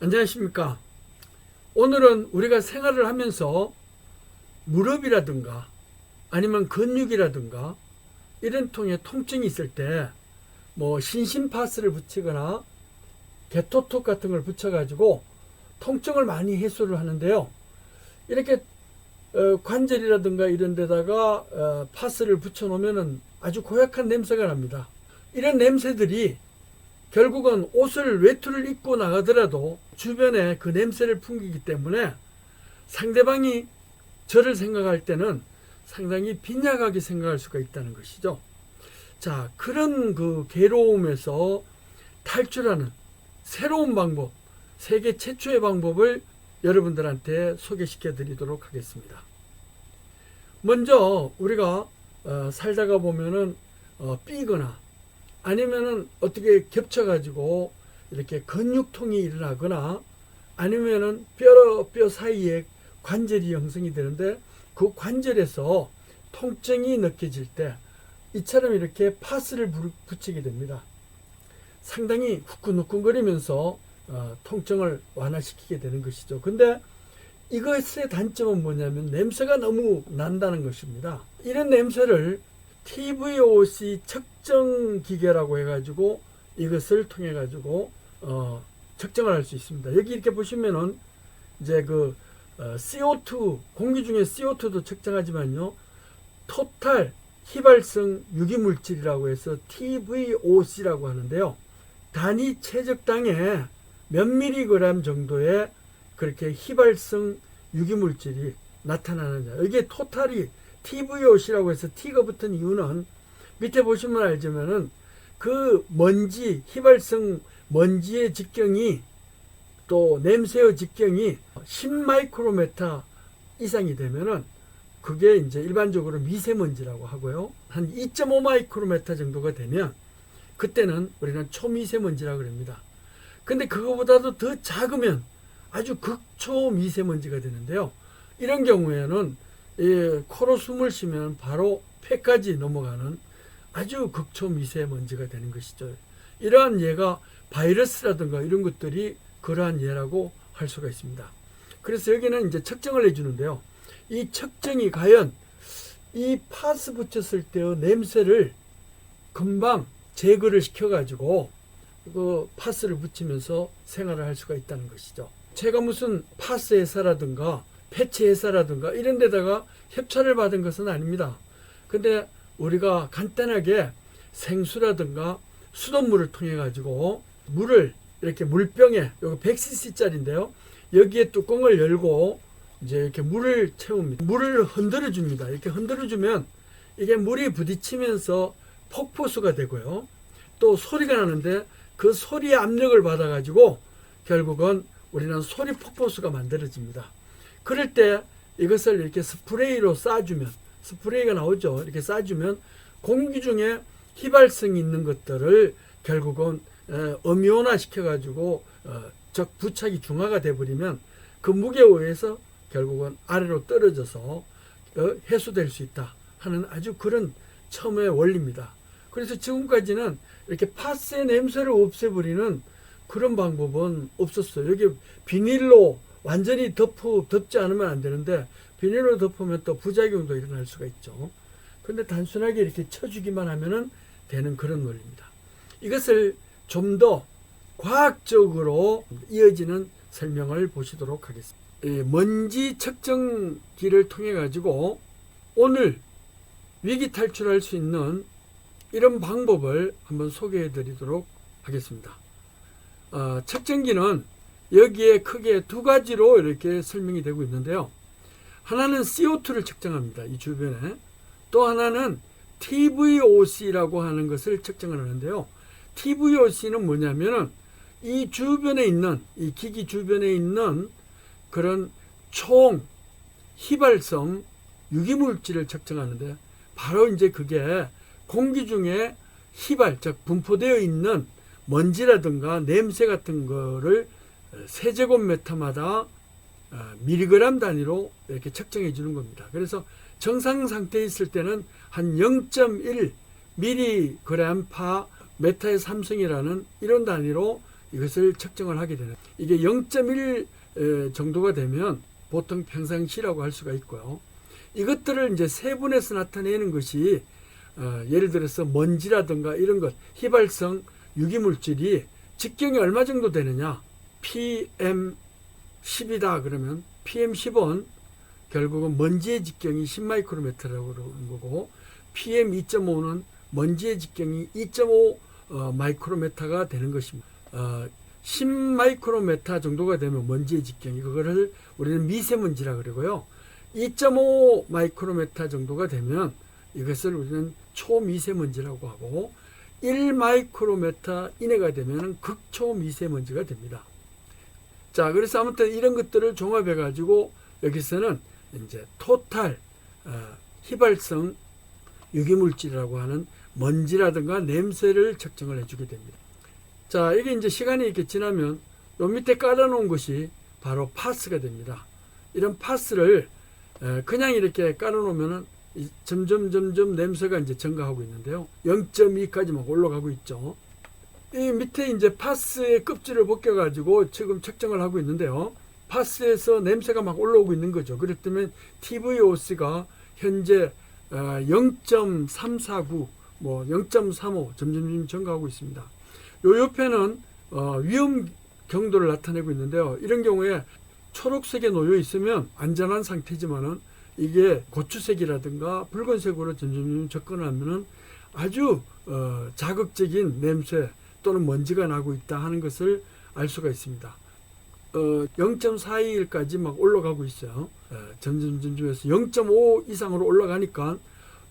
안녕하십니까. 오늘은 우리가 생활을 하면서 무릎이라든가 아니면 근육이라든가 이런 통에 통증이 있을 때 뭐 신심파스를 붙이거나 개토톡 같은 걸 붙여가지고 통증을 많이 해소를 하는데요. 이렇게 어, 관절이라든가 이런 데다가 어, 파스를 붙여놓으면 아주 고약한 냄새가 납니다. 이런 냄새들이 결국은 옷을 외투를 입고 나가더라도 주변에 그 냄새를 풍기기 때문에 상대방이 저를 생각할 때는 상당히 빈약하게 생각할 수가 있다는 것이죠. 자, 그런 그 괴로움에서 탈출하는 새로운 방법, 세계 최초의 방법을 여러분들한테 소개시켜 드리도록 하겠습니다. 먼저 우리가 어, 살다가 보면은 어, 삐거나 아니면은 어떻게 겹쳐가지고 이렇게 근육통이 일어나거나 아니면은 뼈, 뼈 사이에 관절이 형성이 되는데 그 관절에서 통증이 느껴질 때 이처럼 이렇게 파스를 부- 붙이게 됩니다. 상당히 후끈후끈거리면서 어, 통증을 완화시키게 되는 것이죠. 근데 이것의 단점은 뭐냐면 냄새가 너무 난다는 것입니다. 이런 냄새를 TVOC 측정 기계라고 해가지고 이것을 통해 가지고 어, 측정을 할 수 있습니다. 여기 이렇게 보시면은 이제 그 어, CO2 공기 중에 CO2도 측정하지만요, 토탈 휘발성 유기물질이라고 해서 TVOC라고 하는데요. 단위 체적당에 몇 미리그램 정도의 그렇게 휘발성 유기물질이 나타나느냐. 이게 토탈이 TVOC라고 해서 T가 붙은 이유는 밑에 보시면 알지만은 그 먼지, 휘발성 먼지의 직경이 또 냄새의 직경이 10마이크로메타 이상이 되면은 그게 이제 일반적으로 미세먼지라고 하고요. 한 2.5마이크로메타 정도가 되면 그때는 우리는 초미세먼지라고 그럽니다. 근데 그거보다도 더 작으면 아주 극초 미세먼지가 되는데요. 이런 경우에는 예, 코로 숨을 쉬면 바로 폐까지 넘어가는 아주 극초 미세먼지가 되는 것이죠. 이러한 예가 바이러스라든가 이런 것들이 그러한 예라고 할 수가 있습니다. 그래서 여기는 이제 측정을 해주는데요. 이 측정이 과연 이 파스 붙였을 때의 냄새를 금방 제거를 시켜가지고 그 파스를 붙이면서 생활을 할 수가 있다는 것이죠. 제가 무슨 파스 회사라든가 패치 회사라든가 이런 데다가 협찬을 받은 것은 아닙니다. 근데 우리가 간단하게 생수라든가 수돗물을 통해 가지고 물을 이렇게 물병에 요거 100cc짜리인데요. 여기에 뚜껑을 열고 이제 이렇게 물을 채웁니다. 물을 흔들어 줍니다. 이렇게 흔들어 주면 이게 물이 부딪히면서 폭포수가 되고요. 또 소리가 나는데 그 소리의 압력을 받아 가지고 결국은 우리는 소리 폭포수가 만들어집니다. 그럴 때 이것을 이렇게 스프레이로 쏴주면 스프레이가 나오죠. 이렇게 쏴주면 공기 중에 휘발성이 있는 것들을 결국은 에, 음이온화 시켜가지고 어, 즉 부착이 중화가 돼버리면 그 무게에 의해서 결국은 아래로 떨어져서 어, 해소될 수 있다 하는 아주 그런 처음의 원리입니다. 그래서 지금까지는 이렇게 파스의 냄새를 없애버리는 그런 방법은 없었어요. 여기 비닐로 완전히 덮어, 덮지 않으면 안 되는데 비닐로 덮으면 또 부작용도 일어날 수가 있죠. 근데 단순하게 이렇게 쳐주기만 하면은 되는 그런 원리입니다. 이것을 좀 더 과학적으로 이어지는 설명을 보시도록 하겠습니다. 예, 먼지 측정기를 통해 가지고 오늘 위기 탈출할 수 있는 이런 방법을 한번 소개해 드리도록 하겠습니다. 어, 측정기는 여기에 크게 두 가지로 이렇게 설명이 되고 있는데요. 하나는 CO2를 측정합니다. 이 주변에. 또 하나는 TVOC라고 하는 것을 측정을 하는데요. TVOC는 뭐냐면은 이 주변에 있는, 이 기기 주변에 있는 그런 총 휘발성 유기물질을 측정하는데 바로 이제 그게 공기 중에 휘발, 즉 분포되어 있는 먼지라든가 냄새 같은 거를 세제곱미터마다 어, 미리그램 단위로 이렇게 측정해 주는 겁니다. 그래서 정상 상태에 있을 때는 한 0.1 미리그램 파 메타의 삼성이라는 이런 단위로 이것을 측정을 하게 되는 이게 0.1 정도가 되면 보통 평상시라고 할 수가 있고요. 이것들을 이제 세분해서 나타내는 것이 어, 예를 들어서 먼지라든가 이런 것 휘발성 유기물질이 직경이 얼마 정도 되느냐 PM 10이다 그러면 PM 10은 결국은 먼지의 직경이 10마이크로메트라고 그러는 거고 PM 2.5는 먼지의 직경이 2.5 어, 마이크로메타가 되는 것입니다. 어, 10마이크로메타 정도가 되면 먼지의 직경이 그거를 우리는 미세먼지라 그러고요. 2.5 마이크로메타 정도가 되면 이것을 우리는 초미세먼지라고 하고 1 마이크로메타 이내가 되면 극초미세먼지가 됩니다. 자, 그래서 아무튼 이런 것들을 종합해 가지고 여기서는 이제 토탈 어, 휘발성 유기물질이라고 하는 먼지라든가 냄새를 측정을 해주게 됩니다. 자, 이게 이제 시간이 이렇게 지나면 요 밑에 깔아놓은 것이 바로 파스가 됩니다. 이런 파스를 에, 그냥 이렇게 깔아놓으면은 이 점점 점점 냄새가 이제 증가하고 있는데요. 0.2까지 막 올라가고 있죠. 이 밑에 이제 파스의 껍질을 벗겨가지고 지금 측정을 하고 있는데요. 파스에서 냄새가 막 올라오고 있는 거죠. 그렇다면 TVOC가 현재 0.349, 뭐 0.35 점점 증가하고 있습니다. 요 옆에는 어, 위험 경도를 나타내고 있는데요. 이런 경우에 초록색에 놓여 있으면 안전한 상태지만은 이게 고추색이라든가 붉은색으로 점점 접근하면은 아주 어, 자극적인 냄새 또는 먼지가 나고 있다 하는 것을 알 수가 있습니다. 어, 0.42일까지 막 올라가고 있어요. 에, 점점 점점해서 0.5 이상으로 올라가니까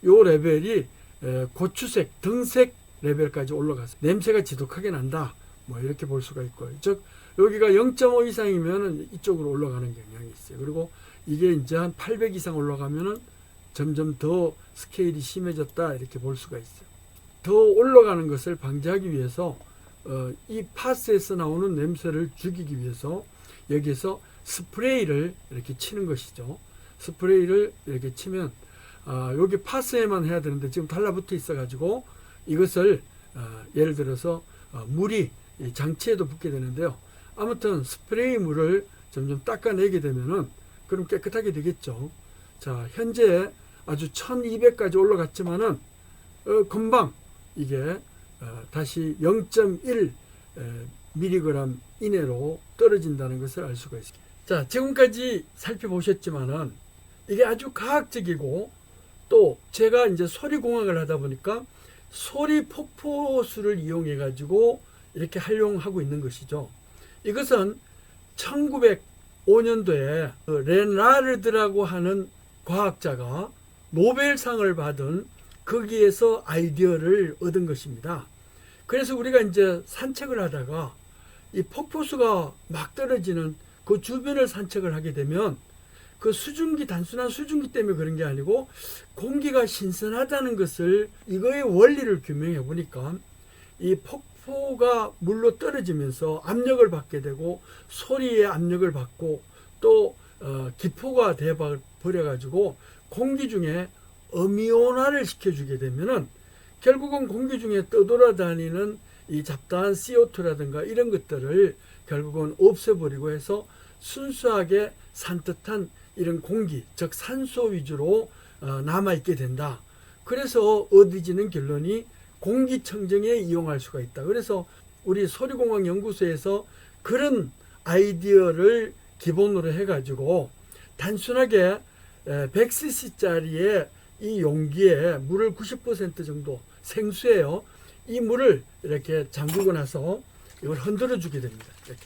요 레벨이 에, 고추색, 등색 레벨까지 올라가서 냄새가 지독하게 난다. 뭐 이렇게 볼 수가 있고요. 즉 여기가 0.5 이상이면은 이쪽으로 올라가는 경향이 있어요. 그리고 이게 이제 한 800 이상 올라가면은 점점 더 스케일이 심해졌다 이렇게 볼 수가 있어요. 더 올라가는 것을 방지하기 위해서 어, 이 파스에서 나오는 냄새를 죽이기 위해서 여기서 스프레이를 이렇게 치는 것이죠. 스프레이를 이렇게 치면 아, 여기 파스에만 해야 되는데 지금 달라붙어 있어가지고 이것을 어, 예를 들어서 어, 물이 이 장치에도 붙게 되는데요. 아무튼 스프레이 물을 점점 닦아내게 되면은 그럼 깨끗하게 되겠죠. 자, 현재 아주 1200까지 올라갔지만은 어, 금방 이게 어, 다시 0.1 미리그램 이내로 떨어진다는 것을 알 수가 있습니다. 자, 지금까지 살펴보셨지만은 이게 아주 과학적이고 또 제가 이제 소리 공학을 하다 보니까 소리 폭포수를 이용해 가지고 이렇게 활용하고 있는 것이죠. 이것은 1905년도에 그 렌라르드라고 하는 과학자가 노벨상을 받은 거기에서 아이디어를 얻은 것입니다. 그래서 우리가 이제 산책을 하다가 이 폭포수가 막 떨어지는 그 주변을 산책을 하게 되면 그 수증기 단순한 수증기 때문에 그런 게 아니고 공기가 신선하다는 것을 이거의 원리를 규명해 보니까 이 폭포가 물로 떨어지면서 압력을 받게 되고 소리의 압력을 받고 또 어, 기포가 돼 버려 가지고 공기 중에 어미온화를 시켜주게 되면은 결국은 공기 중에 떠돌아다니는 이 잡다한 CO2라든가 이런 것들을 결국은 없애버리고 해서 순수하게 산뜻한 이런 공기, 즉 산소 위주로 어, 남아있게 된다. 그래서 얻어지는 결론이 공기청정에 이용할 수가 있다. 그래서 우리 소리공학 연구소에서 그런 아이디어를 기본으로 해가지고 단순하게 100cc짜리의 이 용기에 물을 90% 정도 생수예요. 이 물을 이렇게 잠그고 나서 이걸 흔들어 주게 됩니다. 이렇게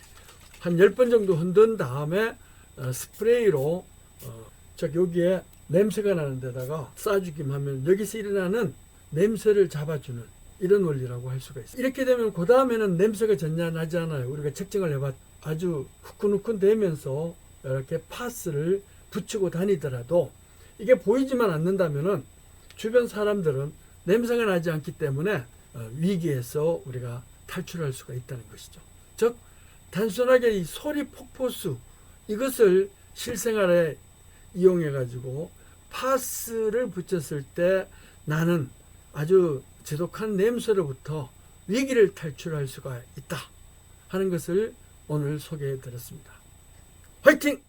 한 10번 정도 흔든 다음에 어, 스프레이로 어, 즉 여기에 냄새가 나는 데다가 쏴주기만 하면 여기서 일어나는 냄새를 잡아주는 이런 원리라고 할 수가 있어요. 이렇게 되면 그 다음에는 냄새가 전혀 나지 않아요. 우리가 측정을 해봤 아주 후끈후끈 되면서 이렇게 파스를 붙이고 다니더라도 이게 보이지만 않는다면은 주변 사람들은 냄새가 나지 않기 때문에 어, 위기에서 우리가 탈출할 수가 있다는 것이죠. 즉 단순하게 이 소리 폭포수 이것을 실생활에 이용해 가지고 파스를 붙였을 때 나는 아주 지독한 냄새로부터 위기를 탈출할 수가 있다 하는 것을 오늘 소개해 드렸습니다. 화이팅!